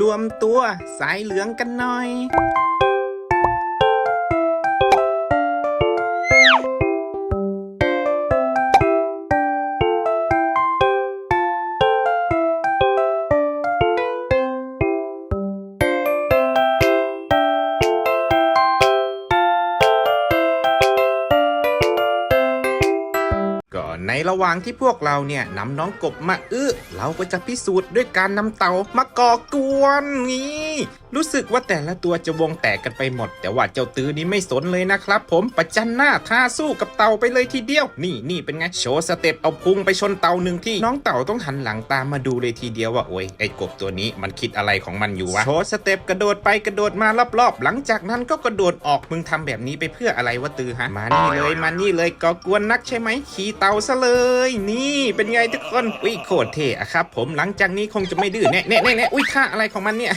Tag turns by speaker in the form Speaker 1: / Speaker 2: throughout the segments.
Speaker 1: รวมตัวสายเหลืองกันหน่อย ก็ในระหว่างที่พวกเราเนี่ยนำน้องกบมาอื้อเราก็จะพิสูจน์ด้วยการนำเต่ามาก่อกวนนี่ รู้สึกว่าแต่ละตัวจะวงแตกกันไปหมด แต่ว่าเจ้าตื้อนี้ไม่สนเลยนะครับ ผมประจันหน้าท่าสู้กับเต่าไปเลยทีเดียว นี่นี่เป็นไงโชว์สเต็ปเอาพุงไปชนเต่าหนึ่งที่ น้องเต่าต้องหันหลังตามมาดูเลยทีเดียวว่าโอ้ยไอ้กบตัวนี้มันคิดอะไรของมันอยู่วะโชว์สเต็ปกระโดดไปกระโดดมารอบๆ หลังจากนั้นก็กระโดดออกมึงทำแบบนี้ไปเพื่ออะไรวะตื้อฮะมานี่เลยมานี่เลยก่อกวนนักใช่ไหมขี่เต่าซะเลย นี่เป็นไงทุกคนอุ้ยโคตรเท่อะครับ ผมหลังจากนี้คงจะไม่ดื้อแน่แน่แน่แน่อุ้ยท่าอะไรของมันเนี่ย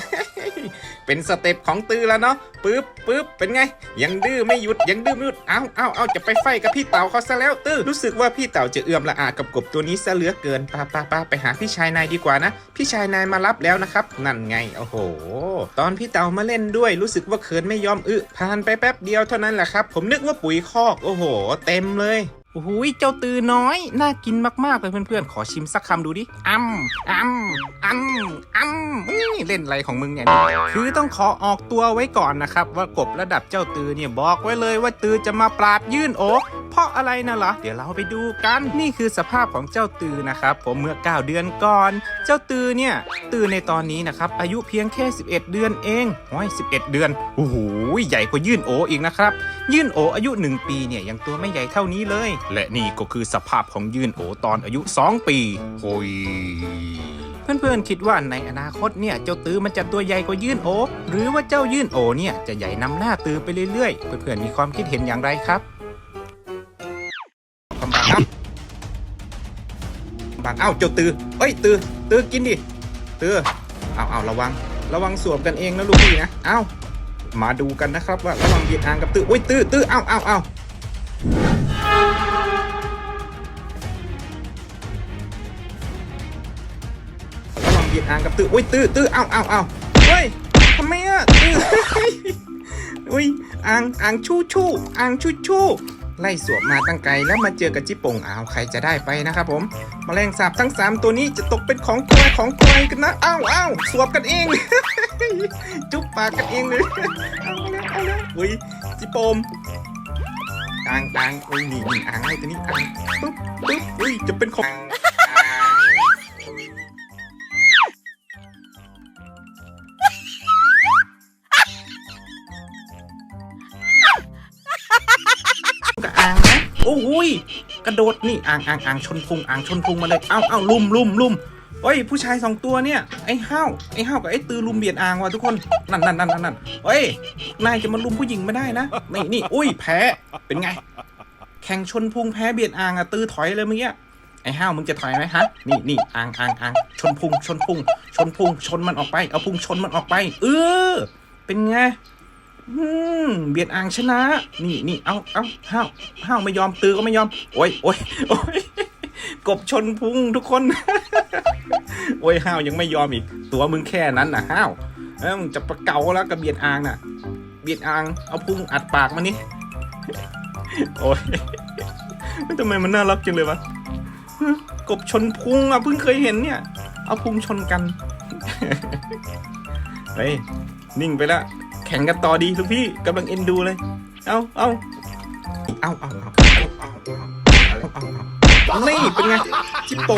Speaker 1: เป็นสเต็ปของตือแล้วเนาะปึ๊บปึ๊บเป็นไง ยังดื้อไม่หยุดยังดื้อไม่หยุดเอาเอาเอาจะไปไฟกับพี่เต่าเขาซะแล้วตื้อรู้สึกว่าพี่เต่าจะเอื้อมละอากับกบตัวนี้ซะเหลือเกินป้าป้าป้าไปหาพี่ชายนายดีกว่านะ พี่ชายนายมารับแล้วนะครับ นั่นไงโอ้โห ตอนพี่เต่ามาเล่นด้วยรู้สึกว่าเขินไม่ยอมอึผ่านไปแป๊บเดียวเท่านั้นแหละครับ ผมนึกว่าปุ๋ยคอกโอ้โห เต็มเลย โอ้โหเจ้าตือน้อย น่ากินมากๆเลยเพื่อนๆ ขอชิมสักคำดูดิอ้ำอ้ำอ้ำอ้ำนี่เล่นอะไรของมึงเนี่ย คือต้องขอออกตัวไว้ก่อนนะครับ ว่ากบระดับเจ้าตือเนี่ยบอกไว้เลยว่าตือจะมาปราบยื่นอกเพราะอะไรนะเหรอ เดี๋ยวเราไปดูกัน นี่คือสภาพของเจ้าตือนะครับ ผมเมื่อ 9 เดือนก่อน เจ้าตือเนี่ย ตือในตอนนี้นะครับ อายุเพียงแค่ 11 เดือนเองโอ้ย11 เดือน โอ้โห ใหญ่กว่ายื่นโออีกนะครับ ยื่นโออายุ 1 ปีเนี่ยยังตัวไม่ใหญ่เท่านี้เลย และนี่ก็คือสภาพของยื่นโอตอนอายุ 2 ปีโอ้ยเพื่อนๆคิดว่าในอนาคตเนี่ยเจ้าตือมันจะตัวใหญ่กว่ายื่นโอ หรือว่าเจ้ายื่นโอเนี่ยจะใหญ่นำหน้าตือไปเรื่อยๆ เพื่อนๆมีความคิดเห็นอย่างไรครับ บางเอ้าเจ้าตือเอ้ยตือตือกินดิตือเอาเอาระวัง ระวังสวมกันเองนะลูกพี่นะเอ้ามาดูกันนะครับว่าระวังเบียดอ่างกับตือโอ้ยตือตือเอ้าเอ้าเอ้าระวังเบียดอ่างกับตื้ออุ้ยตือตือเอาเอาเอาเฮ้ยทำไมอะตืออุ้ยอ่างอ่างชู่ชู่อ่างชู่ชู่ ไล่สวมมาตั้งไกลแล้วมาเจอกับจิป่งอ้าวใครจะได้ไปนะครับผมมแมลงสาบทั้ง 3 ตัวนี้จะตกเป็นของใครของใครกันนะอ้าวอ้าวสวบกันเอง จุ๊บปากกันเองเลยเอาแล้วเอาแล้วอุ้ยจิปมอ่างอ่างอุ้ยนี่นี่อ่างให้ตัวนี้อ่างปึ๊บปึ๊บอุ้ยจะเป็นของ กับอ่างนะโอ้โหยกระโดดนี่อ่างอ่างอ่างชนพุงอ่างชนพุงมาเลยเอ้าเอ้าลุมลุมลุมเฮ้ยผู้ชายสองตัวเนี่ยไอ้ห้าวไอ้ห้าวกับไอ้ตือลุมเบียดอ่างว่ะทุกคนนั่นนั่นนั่นนั่นเฮ้ยนายจะมาลุมผู้หญิงไม่ได้นะนี่นี่อุ้ยแพ้เป็นไง แข่งชนพุงแพ้เบียดอ่างอะตือถอยเลยเมื่อกี้ไอ้ห้าวมึงจะถอยไหมฮะ นี่นี่อ่างอ่างอ่างชนพุงชนพุงชนพุงชนมันออกไป เอาพุงชนมันออกไป เออ เป็นไง อืมเบียดอ่างชนะ นี่นี่เอาเอาห้าวห้าวไม่ยอมตือก็ไม่ยอม โอ้ยโอ้ยโอ้ยกบชนพุงทุกคน โอ้ยห้าวยังไม่ยอมอีก ตัวมึงแค่นั้นนะห้าวเอ้ามึงจะประเกาแล้วกับเบียดอ่างน่ะ เบียดอ่างเอาพุงอัดปากมานี่โอ้ยทำไมมันน่ารักจังเลยวะกบชนพุงอะเพิ่งเคยเห็นเนี่ย เอาพุงชนกันเฮ้ยนิ่งไปแล้ว แข่งกันต่อดีทุกพี่กำลังเอ็นดูเลย เอาเอาเอาเอาเอาเอาเอาเอาเอานี่เป็นไงจิปโป